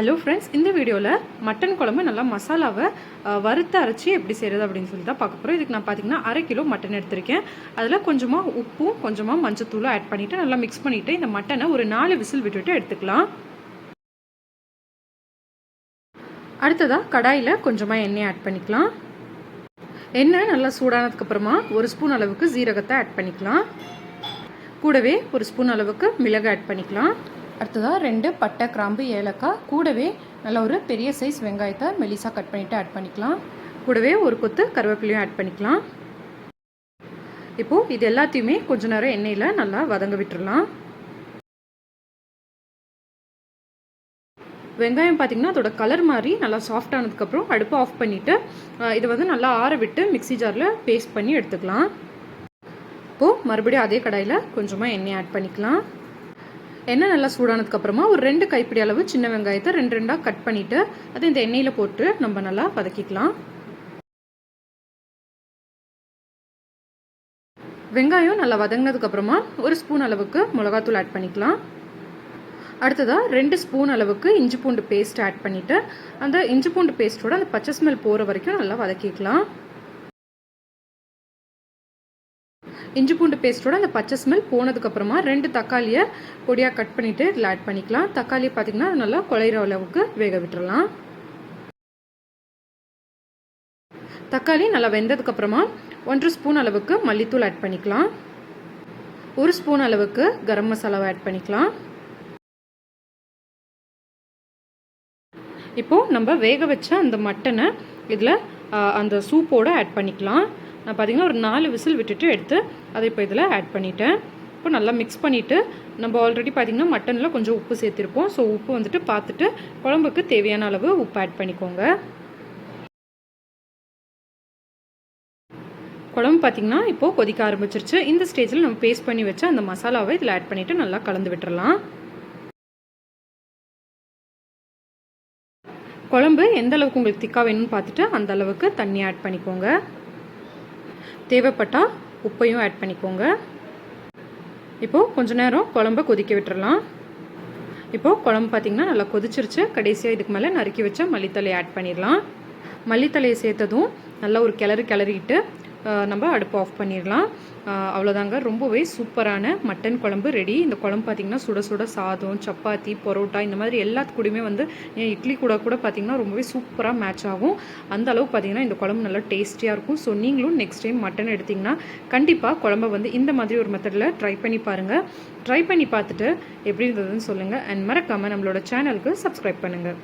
Hello friends இந்த வீடியோவில் mutton குழம்பு நல்லா மசாலாவை வறுத்து அரைச்சி எப்படி செய்கிறது அப்படின்னு சொல்லி தான் பார்க்க போகிறோம் இதுக்கு நான் பார்த்தீங்கன்னா அரை கிலோ மட்டன் எடுத்திருக்கேன். அதில் கொஞ்சமாக உப்பும் கொஞ்சமாக மஞ்சத்தூளும் ஆட் பண்ணிவிட்டு நல்லா மிக்ஸ் பண்ணிவிட்டு இந்த மட்டனை ஒரு நாலு விசில் விட்டுட்டு எடுத்துக்கலாம். அடுத்ததாக கடாயில் கொஞ்சமாக எண்ணெய் ஆட் பண்ணிக்கலாம். எண்ணெய் நல்லா சூடானதுக்கப்புறமா ஒரு ஸ்பூன் அளவுக்கு ஜீரகத்தை ஆட் பண்ணிக்கலாம். கூடவே ஒரு ஸ்பூன் அளவுக்கு மிளகு ஆட் பண்ணிக்கலாம். அடுத்ததாக ரெண்டு பட்டை கிராம்பு ஏலக்காய். கூடவே நல்ல ஒரு பெரிய சைஸ் வெங்காயத்தை மெலிசாக கட் பண்ணிவிட்டு ஆட் பண்ணிக்கலாம். கூடவே ஒரு கொத்து கருவேப்பிலையும் ஆட் பண்ணிக்கலாம். இப்போது இது எல்லாத்தையுமே கொஞ்ச நேரம் எண்ணெயில் நல்லா வதங்க விட்டுடலாம் வெங்காயம் பார்த்திங்கன்னா அதோட கலர் மாதிரி நல்லா சாஃப்டானதுக்கப்புறம் அடுப்பை ஆஃப் பண்ணிவிட்டு இதை வந்து நல்லா ஆற விட்டு மிக்ஸி ஜாரில் பேஸ்ட் பண்ணி எடுத்துக்கலாம். இப்போது மறுபடியும் அதே கடாயில் கொஞ்சமாக எண்ணெய் ஆட் பண்ணிக்கலாம். எண்ணெய் நல்லா சூடானதுக்கப்புறமா ஒரு ரெண்டு கைப்பிடி அளவு சின்ன வெங்காயத்தை ரெண்டு ரெண்டாக கட் பண்ணிவிட்டு அதை இந்த எண்ணெயில் போட்டு நம்ம நல்லா வதக்கிக்கலாம். வெங்காயம் நல்லா வதங்கினதுக்கப்புறமா ஒரு ஸ்பூன் அளவுக்கு மிளகாத்தூள் ஆட் பண்ணிக்கலாம். அடுத்ததாக ரெண்டு ஸ்பூன் அளவுக்கு இஞ்சி பூண்டு பேஸ்ட் ஆட் பண்ணிவிட்டு அந்த இஞ்சி பூண்டு பேஸ்ட்டோட அந்த பச்சை ஸ்மெல் போகிற வரைக்கும் நல்லா வதக்கிக்கலாம். இஞ்சி பூண்டு பேஸ்ட்டோட அந்த பச்சை ஸ்மெல் போனதுக்கப்புறமா ரெண்டு தக்காளியை பொடியாக கட் பண்ணிவிட்டு இதில் ஆட் பண்ணிக்கலாம். தக்காளியை பார்த்திங்கன்னா அது நல்லா குழையிற அளவுக்கு வேக விட்டுறலாம். தக்காளி நல்லா வெந்ததுக்கப்புறமா ஒன்று ஸ்பூன் அளவுக்கு மல்லித்தூள் ஆட் பண்ணிக்கலாம். ஒரு ஸ்பூன் அளவுக்கு கரம் மசாலாவை ஆட் பண்ணிக்கலாம். இப்போது நம்ம வேக வச்ச அந்த மட்டனை இதில் அந்த சூப்போடு ஆட் பண்ணிக்கலாம். நான் பார்த்தீங்கன்னா ஒரு நாலு விசில் விட்டுட்டு எடுத்து அதை இப்போ இதில் ஆட் பண்ணிட்டேன். இப்போ நல்லா மிக்ஸ் பண்ணிவிட்டு நம்ம ஆல்ரெடி பார்த்திங்கன்னா மட்டனில் கொஞ்சம் உப்பு சேர்த்துருப்போம். ஸோ உப்பு வந்துட்டு பார்த்துட்டு குழம்புக்கு தேவையான அளவு உப்பு ஆட் பண்ணிக்கோங்க. குழம்பு பார்த்திங்கன்னா இப்போது கொதிக்க ஆரம்பிச்சிருச்சு. இந்த ஸ்டேஜில் நம்ம பேஸ்ட் பண்ணி வச்சு அந்த மசாலாவை இதில் ஆட் பண்ணிவிட்டு நல்லா கலந்து விட்டுறலாம். குழம்பு எந்த அளவுக்கு உங்களுக்கு திக்காக வேணும்னு பார்த்துட்டு அந்த அளவுக்கு தண்ணி ஆட் பண்ணிக்கோங்க. தேவைப்பட்டால் உப்பையும் ஆட் பண்ணிக்கோங்க. இப்போது கொஞ்ச நேரம் குழம்ப கொதிக்க விட்டுறலாம். இப்போது குழம்பு பார்த்திங்கன்னா நல்லா கொதிச்சிருச்சு. கடைசியாக இதுக்கு மேலே நறுக்கி வச்ச மல்லித்தலையை ஆட் பண்ணிடலாம். மல்லித்தலையை சேர்த்ததும் நல்லா ஒரு கிளறு கிளறிட்டு நம்ம அடுப்பு ஆஃப் பண்ணிடலாம். அவ்வளோதாங்க. ரொம்பவே சூப்பரான மட்டன் குழம்பு ரெடி இந்த குழம்பு பார்த்திங்கன்னா சுட சுட சாதம் சப்பாத்தி பரோட்டா இந்த மாதிரி எல்லாத்து கூடயுமே வந்து இட்லி கூட கூட பார்த்திங்கன்னா ரொம்பவே சூப்பராக மேட்ச் ஆகும். அந்த அளவுக்கு பார்த்திங்கன்னா இந்த குழம்பு நல்லா டேஸ்டியாக இருக்கும். ஸோ நீங்களும் நெக்ஸ்ட் டைம் மட்டன் எடுத்திங்கன்னா கண்டிப்பாக குழம்பை வந்து இந்த மாதிரி ஒரு மெத்தடில் ட்ரை பண்ணி பாருங்கள் ட்ரை பண்ணி பார்த்துட்டு எப்படி இருந்ததுன்னு சொல்லுங்கள் அண்ட் மறக்காமல் நம்மளோட சேனலுக்கு சப்ஸ்கிரைப் பண்ணுங்கள்